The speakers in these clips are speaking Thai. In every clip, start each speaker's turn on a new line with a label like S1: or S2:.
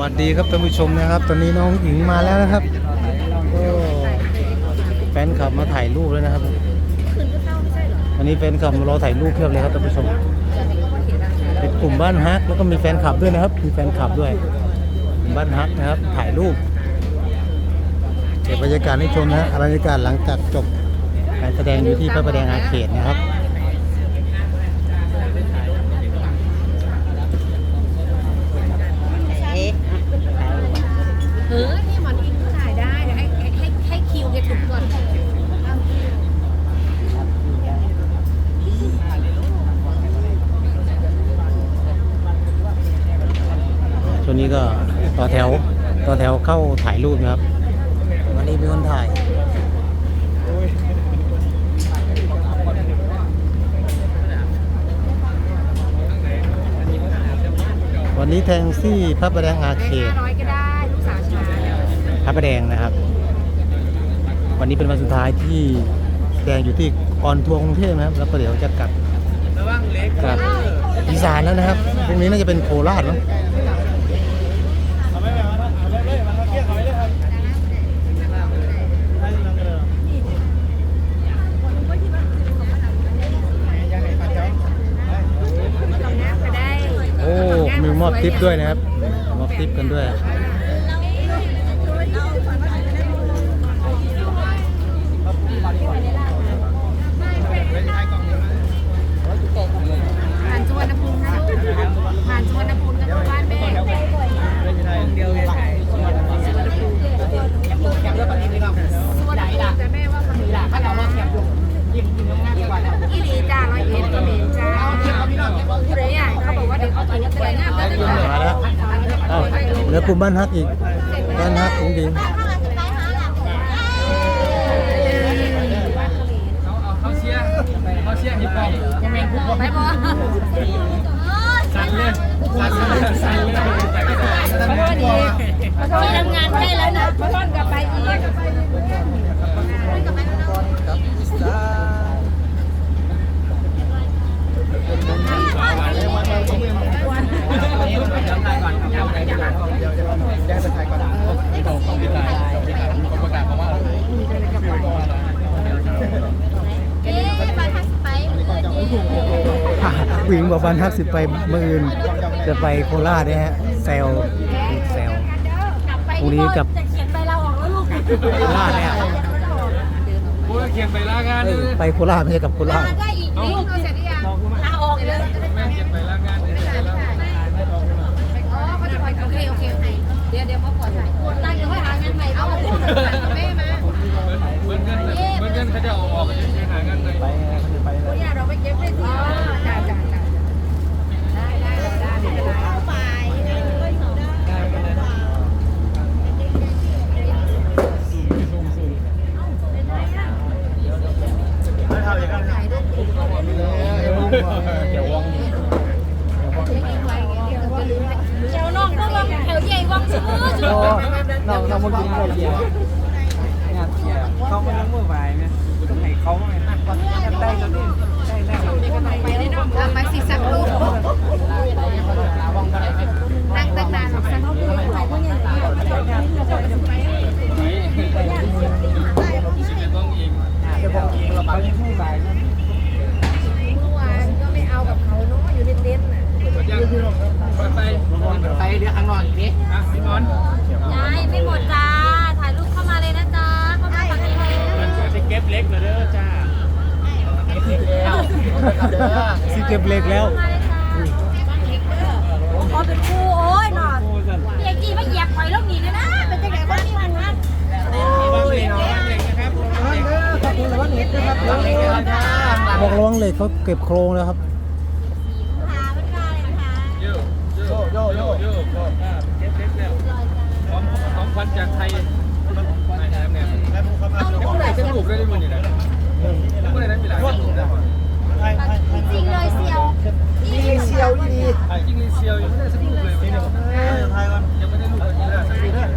S1: วัสดีครับท่านผู้ชมนะครับ ตอนนี้น้องหญิงมาแล้วนะครับก็แฟนคลับมาถ่ายรูปแล้วนะครับวันนี้แฟนคลับมารอถ่ายรูปเพียบเลยครับท่านผู้ชมเป็นกลุ่มบ้านฮักแล้วก็มีแฟนคลับด้วยนะครับ มีแฟนคลับด้วยกลุ่มบ้านฮักนะครับ ถ่ายรูปเก็บบรรยากาศให้ชมนะฮะบรรยากาศหลังจากจบการแสดงอยู่ที่พระประแดงอาเขตนะครับ
S2: เออนี่หมอนอิงก็ถ่ายได้เดี๋ยวให้ให้ให้คิวแกถึงก่อน
S1: ช่วงนี้ก็ ต่อแถวต่อแถวเข้าถ่ายรูปนะครับ วันนี้มีคนถ่ายวันนี้แทงซี่พระประแดงอาเข
S2: ได้
S1: ต
S2: ห้าร้อยก็ได้ลูกสาวช้า
S1: พระประแดงนะครับ วันนี้เป็นวันสุดท้ายที่แสดงอยู่ที่ออนทัวร์กรุงเทพนะครับ แล้วก็เดี๋ยวจะกลับกลับอีสานแล้วนะครับพรุ่งนี้น่าจะเป็นโคราชเนอะ
S2: ตรงนี้ก็ได้
S1: โอ้ มีมอบทิปด้วยนะครับ มอบทิปกันด้วย
S2: ผ่านสวนภูมินะลูกผ่านสวนภูมิกับบ้านแม่สวนภูมิสวนแต่แม่ว่ามันหลาถ้าเราลองแคบลงอีหลีจ้าร้อยเอ็ดก็เหม็นจ้าผู้ใดอะเขาบอกว่าเดี๋ยวเขาถึงจะแต่งงานแล้วจะ
S1: มาแล้วอ้าวเหลือ กลุ่มบ้านฮักอีก บ้านฮักจริง
S3: เขาเชียร์เขาเชียร์ฮิปฮอปก็แม่งพูด
S2: ไปบ่
S3: สั่นเลยสั่นเลยสั่นเลย
S2: ขอโทษดีขอโทษทำงานได้แล้วนะขอโทษกลับไปอีก
S1: ๆผู้ห ญิงบอกบ้านฮักสิไปมื่ออื่น จะไปโคราชเนี่ยฮะแซวแซวพรุ่งนี้กับ
S2: เขียนใบลาออกแล้วลูก
S1: โคราชเนี่ย
S3: พูดเขียนไปลางาน
S1: เอ
S3: เล
S1: อยไปโคราชไม่ใช่กับโคราช
S3: แม่
S2: มา
S3: เหมือนเงินเหมือนเงินเขาจะเอาออกไปหางานเลย
S2: คุณย่าเราไปเก็บได้ทีอ๋อจ้าจ้าจ้าได้ได้ได้ได้ไปถ่ายรูปกลุ่มเขาเลย
S3: เดี๋ยววง
S2: เจ้าน้องก็วังแถวใหญ่วังซื้อซื้อ
S3: น้องน้องมากินข้าวเกียร์งานเกียร์เขาไม่ต้องมือไหวไหมให้เขาไงได้แล้วนี่ได้แล้ว
S2: ไปได้น้องไปสิสักรูปนั่งตั้งนานสักรูปไปพวกนี้
S3: ต้องเองจะบอกเองเราไปที่ผู้ไหว
S2: เมื่อวานก็ไม่เอากับเขาเนาะอยู่ในเต็นท์น่ะ
S3: ไปไปเดี๋ยวข้างนอกอีกนิดนะพี่มอน
S2: ยายไม่หมดจ้า ถ่ายรูปเข้ามาเลยนะจ้าเข้ามาฝั่งนี้เลย
S3: จะเก็บเล็กเลยเด้อจ้า
S1: สิเก็บเหล็กแล้ว
S2: มาเลยจ้าขอเป็นครูโอ้ยหนอนเด็กจีมาเหยียบหอยลูกหนีเลยนะ เป็นจังไหนคนที่มันนะโอ้ย
S1: บอกระวังเหล็กเขาเก็บโครงแล้วครับ
S2: หาเป็นการเลยค่ะ
S3: โยโยโยโยเก็บเล็กแล้วของของขวัญจากไทยไม่แถมเนี่ยเมื่อไหร่จะลูกได้ด้วยนี่นะเมื่อไหร่นั้นมีหลายลูกได้
S2: จริงเลยเซียว
S3: จริงเซียวดีจริงเซียวยังไม่ได้สักลูกเลยยังไม่ได้ลูกเลยนะสักลูกเลย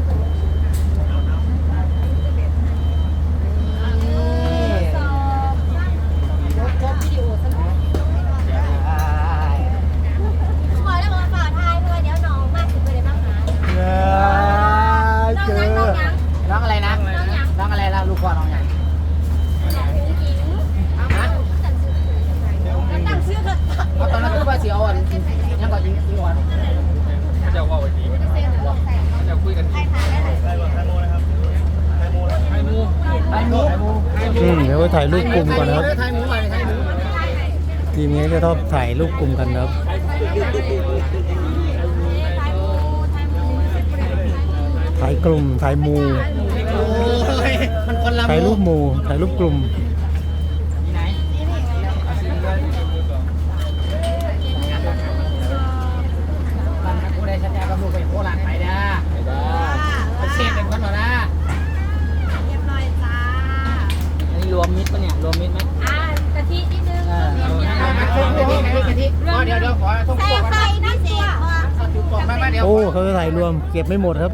S2: ขอแล้วมาฝากทายเพื่อเดี๋ยวน้องมากถึงไปเลยบ้างคะ
S1: เออ
S3: ลูกพ่อน้องใหญ่เอาตอนนั้นคือว่าเสียวอะยังก่อนยิงยิงอ่อน
S4: จะว่าวันนี้จะคุยกันทีไทมูไทมู
S3: ไทยหมูไทยหมู
S1: อืมเดี๋ยวไปถ่ายรูปกลุ่มก่อนนะครับ
S3: ไทยหมูไปไทยหมู
S1: ทีมนี้ จะชอบถ่ายรูปกลุ่มกันนะครับถ่ายกลุ่มถ่ายหมู่
S3: โอ้ยมันคนละ
S1: ถ่ายรูปหมู่ถ่ายรูปกลุ่ม
S3: ไหนมันกูได้ชัดแจ้งกับลูกไปโคราชไปนะไปเชฟเป็นคนหรอนะอันนี้รวมมิตรปะเนี่ย รวมมิตรไหม
S2: อ่ากะทินิดนึง
S3: เออ เอามาทุกกะทิกะทิกะทิเดี๋ยวเดี๋ยวขอทุก
S2: ใส่
S3: พวก
S2: ไข่น้ำเสีย
S3: ทุกพวกมามาเดี๋ย
S1: โอ้เขาจะถ่ายรวมเก็บไม่หมดครับ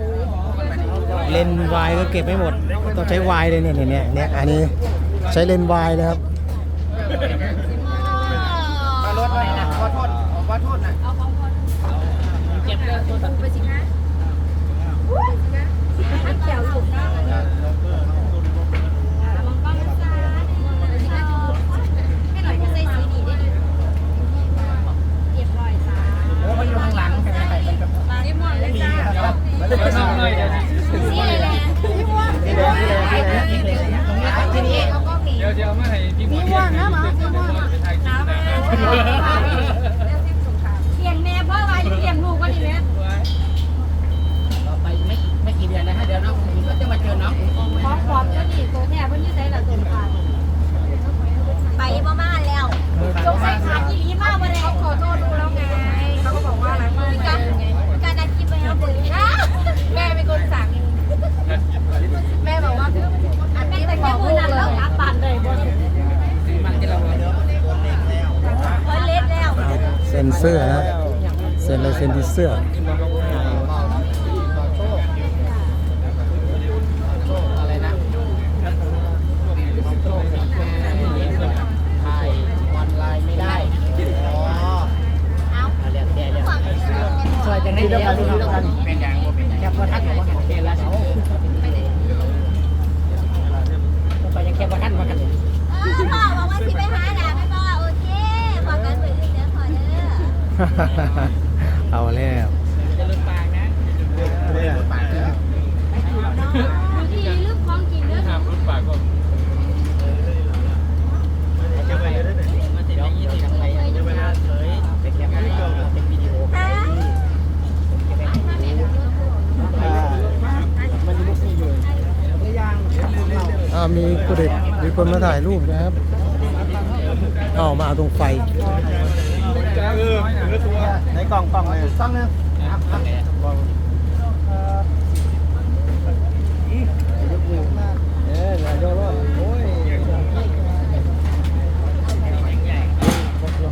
S1: เลนวายก็เก็บไม่หมด ต้องใช้วายเลยเนี่ยเนี่ยเนี่ยอันนี้ใช้เลนวายนะครับ
S3: No, no, no. น
S2: เสื้อนะเซ็
S3: น
S2: ลา
S4: ยเซ็
S1: นที่เสื้อ
S3: อะไรนะถ่ายออนไลน์ไม่ได้
S2: เอา
S3: เรียนเป็นอย่างแล้วพี่น้องกันเป็นอย่างแค่พอทักบอกว่าโอเคแล้วเขาไปยังแค่พอทักมากันเลย
S2: เออพ่อบอกว่าที่ไปหาหลานไม่บอกโอเคขอกันเหมือนเดิมขอเด้อ
S1: เอาแล้ว
S3: จะลืมปากนะปาก
S2: บางทีลืมของกินเด้อ
S4: ถามรถปากก็
S3: จะไปมันจะมียี่สิบอะไรจะไปเฉยเป็นแค่เป็นวิดีโอ
S2: ฮะ
S3: มันจะลุกนี่เลยไม่ย่างเรา
S1: อ่ามีกูเด็กมีคนมาถ่ายรูปนะครับเอามาเอาตรงไฟ
S4: อเนื้อตัว
S3: ในกล่องกล่องเลยกล่องนึงเออโยโร่โอ้ย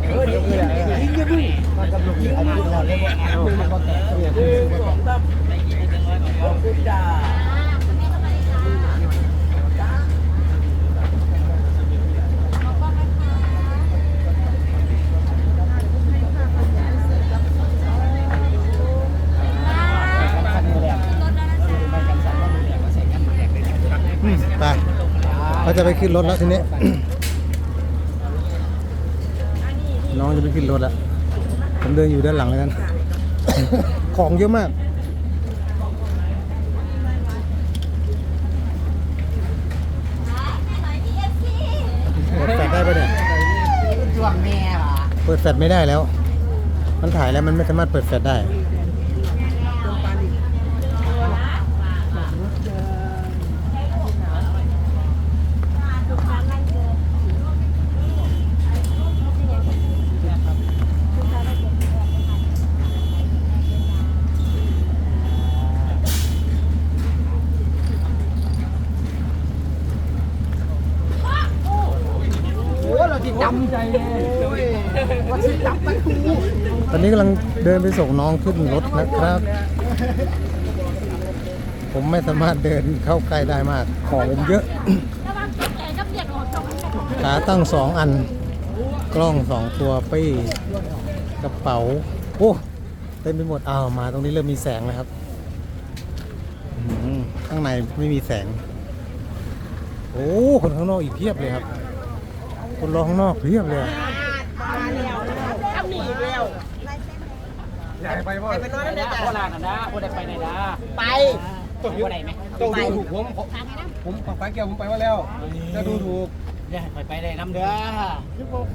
S3: เออเดี๋ยวเลยยิงยิงยิงมันกำลังยิงอันนี้ก่อนเลยว่ามันก็แตกเนี่ยคือสองตั้มขอบคุณจ้า
S1: อืมไป เขาจะไปขึ้นรถแล้วทีนี้ น้องจะไปขึ้นรถแล้วผมเดินอยู่ด้านหลังแล้วกัน ของเยอะมากเปิดแฟลชได้ปะเนี่ย
S3: ช่วงแม่ป่ะ
S1: เปิดแฟลชไม่ได้แล้ว มันถ่ายแล้วมันไม่สามารถเปิดแฟลชได้
S3: โอ้เราที่จำใจเลยว่าที่จำไปทู
S1: ตอนนี้กำลัง เดินไปส่งน้องขึ้นรถนะครับ ผมไม่สามารถเดินเข้าใกล้ได้มาก ของผมเยอะ ขาตั้งสองอัน กล้องสองตัวปี้กระเป๋า โอ้เต็มไปหมดอ้าวมาตรงนี้เริ่มมีแสงแล้วครับข้างในไม่มีแสง โอ้ คนข้างนอกอีกเพียบเลยครับ คนรอข้างนอกเพียบเลย อะ
S4: อยากไปบ่ไปนอนได้จ้ะ
S3: โคราชนะโคได้ไปไหนนะ
S4: ไป
S3: โคได้ไหม
S4: ต้องดูถูกผมผมผมฟังแก้วผมไปมาแล้ว จะดูถูก
S3: เนี่ยไปไปได้น้ำเด้อ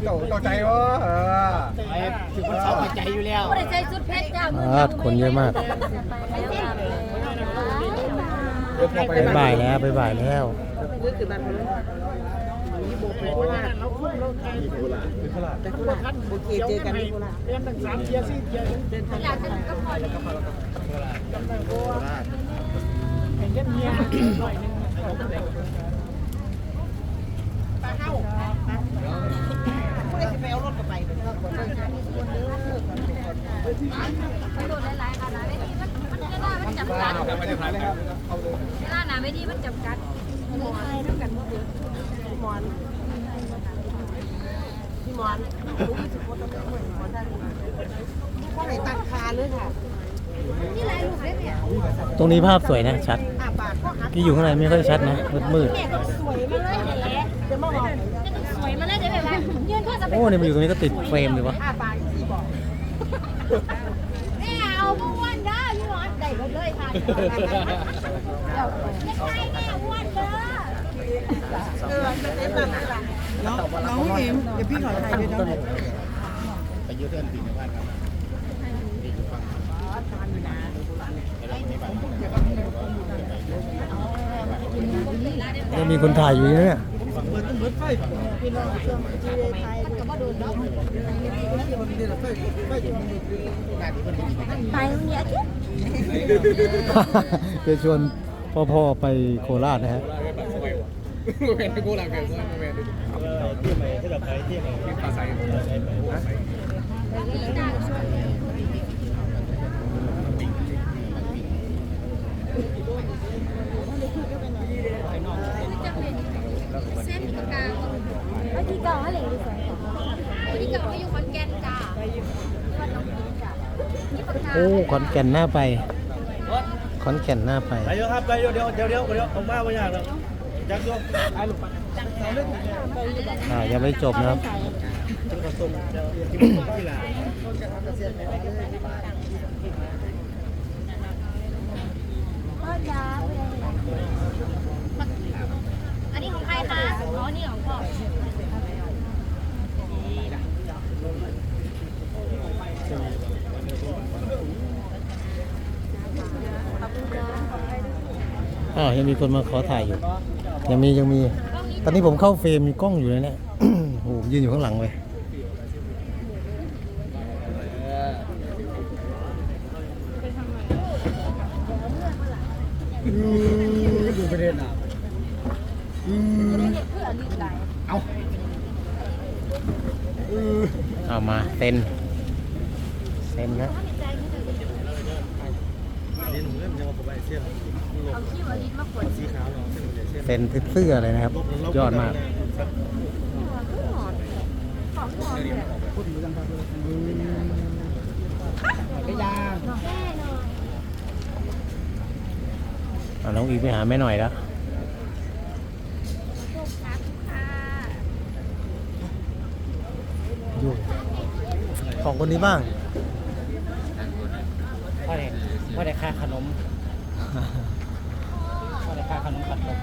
S4: เจ้าเจ้าใจวะเออ
S3: ไปถึงคนเขาไปใจอยู่แล้ว
S2: ผู้ใดใจสุดเพชรจ้ามือ
S1: อ่าคนเยอะมาก
S4: เดี๋ยวพอไป
S1: บาย บายแล้วบายบายแล้ว
S3: เจอกันที่โคราชเรียนตั้งสามเทียสี่เทียเดินทาง
S2: อยากจะก็พอดี
S3: เห็นย็นเมียหน่อยนึง
S2: ปโดนหลายๆค่ะนะไม่ดีมันมันเวลามันจำกัด
S4: เอาไปเดี๋ยวถ่ายเลยครับเอาเลย
S2: เวลาหนาไม่ดีมันจำกัดหมอนน้ำกันหมดเลยพี่มอน พี่มอนข้อไหนตัดคาเลยค่ะนี่ลายลูกได้เนี่ย
S1: ตรงนี้ภาพสวยนะชัด
S2: อาปากข้อหัก
S1: ที่อยู่ข้างในไม่ค่อยชัดนะมืดมืด
S2: แม่ก็สวยมาเลยแหละเดี๋ยวมาบอกสวยมาเลยเดี๋ยวแบบว่ายืนโทรศัพ
S1: ๆ
S2: ท์
S1: โอ้เนี่ยมาอยู่ตรงนี้ก็ติดเฟรมเลยวะ
S2: อาปากที่บอกแม่เอาพวกวันได้พี่มอนได้หมดเลยค่ะเดี๋ยวไม่ใช่แม่อ้วนเด้อเออมั น้
S5: องน้องเอ็มเดี๋ยวพี่ขอถ่ายด้วยนะไป
S1: ยืด
S4: เส้นปีในบ้านครับปีนฟั
S1: ยมีคนถ่ายอยู่นะเนี่ย
S2: ไปเนี่ยเจ๊
S1: จะชวนพ่อๆไปโคราชนะฮะ
S4: แม่กูหลังแกูแม่เที่ไหนที่แบบไหนเที่ยวไหนที่ปลาใส
S2: เส้นกลางวันที่เก่าให้เหลือดีกว่าวันที่เก่าไม่อยู่ขอนแก่นจ้าวันน้องพีจ้านี่ป
S1: โอ้ขอนแก่นหน้าไปขอนแก่นหน้าไป
S4: ไปเยอะครับไปเยอะเดี๋ยวเดี๋ยวเดี๋ยวเดี๋ยวผมมาไม่ยากแล้วจัก อ่า
S1: ยังไม่จบนะครับ
S2: อันนี้ของใครคะอ๋อนี่ของพ่อ
S1: อ่ายังมีคนมาขอถ่ายอยู่ ยังมียังมี ตอนนี้ผมเข้าเฟรมมีกล้องอยู่เลยเนี่ยโอ้โหยืนอยู่ข้างหลังเลย
S4: ดูประเด็นอะ
S1: เอาเอามาเซ็นเซ็นนะ
S4: นี่หนุ่มเล่น ยังมาผมไปเที่ยว
S2: เอาขี้วอลิสมาขน
S4: สีขาวเนาะเส้นหนุ่มเส้น
S1: เซ็นเสื้อเลยนะครับ ยอดมาก
S2: ของหอมเลย
S3: ก็ยาง
S2: แม่เนาะ
S1: เอาน้องอีไปหาแม่หน่อยแล้ว
S2: ลูกค้าลูกค้า
S1: อยู่ของคนนี้บ้าง
S3: พ่อเด็กพ่อเด็กค่าขนม พ่อเด็กค่าขนม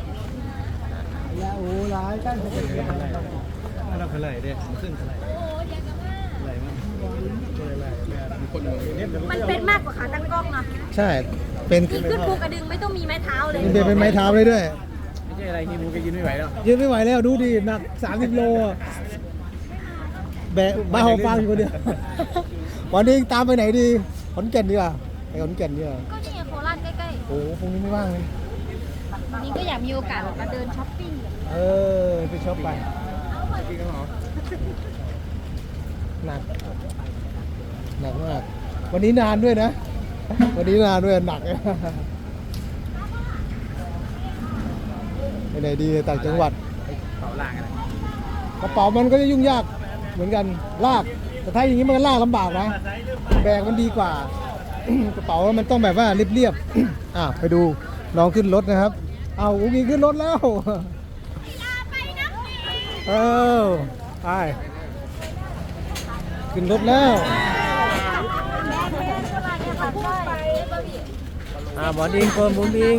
S3: ขนม
S5: ยาโอ้ร้ายกัน
S4: เราเท่าไหร่เด้ขึ้นเท่าไหร่
S2: โอ้ยยังกับว่า
S4: ไหร่มั้งเท่าไหร่แม่มีคนมาเนี่ย
S2: มันเป็นมากกว่าขาตั้งกล้องเนาะ
S1: ใช่เป็น
S2: คือขึ้นภูกระดึงไม่ต้องมีไม้เท้าเลย
S1: เป็นเป็นไม้เท้าเลยด้วย
S4: ไม่ใช่อะไรที่มูก็ยืนไม่ไหวแล้ว
S1: ยืนไม่ไหวแล้วดูดิหนัก30โลอะแบกบ้าหอบฟางอยู่คนเดียววันนี้ตามไปไหนดีขอนแก่นดีกว่า ไปขอนแก่นดีกว่า
S2: ก็นี่ไงโคราชใกล้
S1: โอ้โหพรุ่งนี้ไม่ว่างเลย
S2: ๆวันนี้ก็อยากมีโอกาสมาเดินช้อปปิ้ง
S1: เออ ไปช็อปไป
S4: กินกันเหรอ
S1: หนัก หนักมาก วันนี้นานด้วยนะ วันนี้นานด้วยหนัก ไปไหนดีต่างจังหวัด
S4: เป่าล่างกัน
S1: กระเป๋ามันก็จะยุ่งยากเหมือนกันลาก แต่ถ้าอย่างนี้มันก็ลากลำบากนะ แบกมันดีกว่า
S4: เก
S1: ระเป๋ามันต้องแบบว่าเรียบๆอะไปดูน้องขึ้นรถนะครับ เอาอุ้งอิงขึ้นรถแล้วเออไปขึ้นรถแล้วอ่าบอดิงเฟิร์มบุญอิง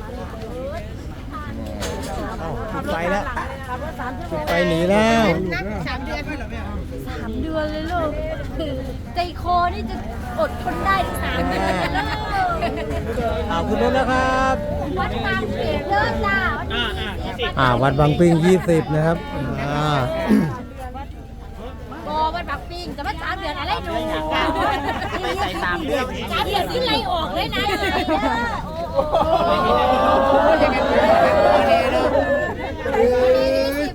S1: เอ้าปิดไฟแล้วปิดไฟหนีแล้ว
S2: สามเดือนเลยลูกใจคอนี่จะอดทนได้ถึงสามเดือนแล้ว
S1: เอาขึ้นรถแล้วครับ
S2: วัดบางเขนเลิศจ้า
S1: อ่าวัดบางปิง20นะครับอ่า
S2: บอวัดบางปิงแต่ว่าสามเดือนอะไรดูใส่สามเดือนสามเดือนที่ไรออกเลยนะโอ้โห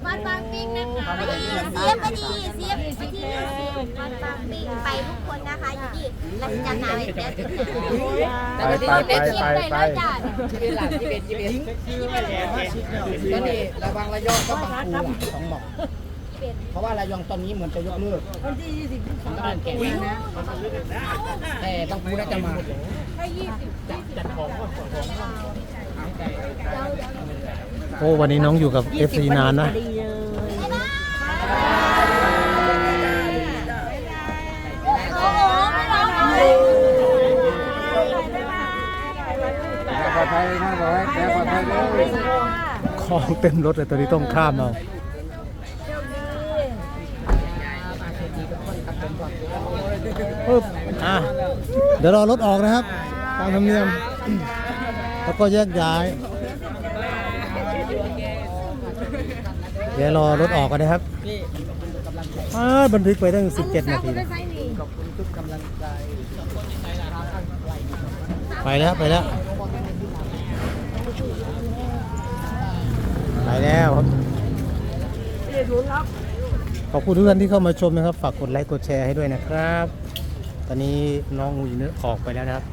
S2: วัดบางปิงนะคะเสียบดีเสียบดีวัดบางปิงไปทุกคนนะคะอยู่ที่รัชกาลนาเวทเดส
S1: ไปไปไปไปไป
S3: ที่หลังที่เป็นที่เป็นก็นี่ระวังระยองก็บางปูสองบอกเพราะว่าระยองตอนนี้เหมือนจะยกเลิกวันที่ยี่สิบของบ้านแก่นะแต่บางปูน่าจะมา
S1: โอ้วันนี้น้องอยู่กับ FC นานนะ
S2: โอ้โหไม่ร้องเลย
S5: ปลอดภัยนะบอกให้แกปลอดภัยเลย
S1: ของเต็มรถเลยตอนนี้ต้องข้ามเอาปึ๊บอะเดี๋ยวรอรถออกนะครับ ตามธรรมเนียม แล้วก็แยกย้าย เดี๋ยวรอรถออกกันนะครับอ่าบันทึกไปตั้ง 17 นาทีนะไปแล้วไปแล้ว ไปแล้วครับ ขอบคุณทุกท่านที่เข้ามาชมนะครับ ฝากกดไลค์กดแชร์ให้ด้วยนะครับ ตอนนี้น้องอุ๋ยเนื้อออกไปแล้วนะครับ